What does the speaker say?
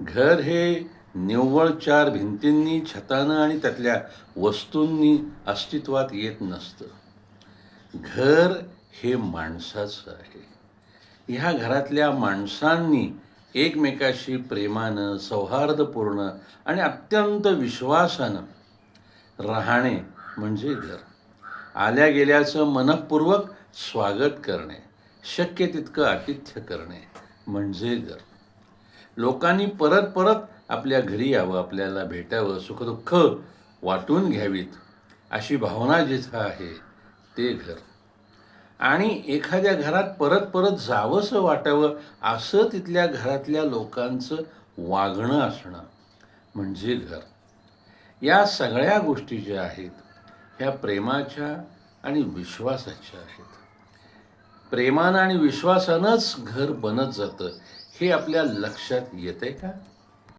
घर हे निव्वळ चार भिंतींनी छतानं आणि त्यातल्या वस्तूंनी अस्तित्वात येत नसतं. घर हे माणसाचं आहे. ह्या घरातल्या माणसांनी एकमेकाशी प्रेमानं सौहार्दपूर्ण आणि अत्यंत विश्वासानं राहणे म्हणजे घर. आल्या गेल्याचं मनपूर्वक स्वागत करणे शक्य तितकं आतिथ्य करणे म्हणजे घर. लोकांनी परत परत आपल्या घरी यावं आपल्याला भेटावं सुखदुःख वाटून घ्यावीत अशी भावना जिथं आहे ते घर. आणि एखाद्या घरात परत परत जावंसं वाटावं असं तिथल्या घरातल्या लोकांचं वागणं असणं म्हणजे घर. या सगळ्या गोष्टी ज्या आहेत ह्या प्रेमाच्या आणि विश्वासाच्या आहेत. प्रेमानं आणि विश्वासानंच घर बनत जातं. हे आपल्या लक्षात येतंय का?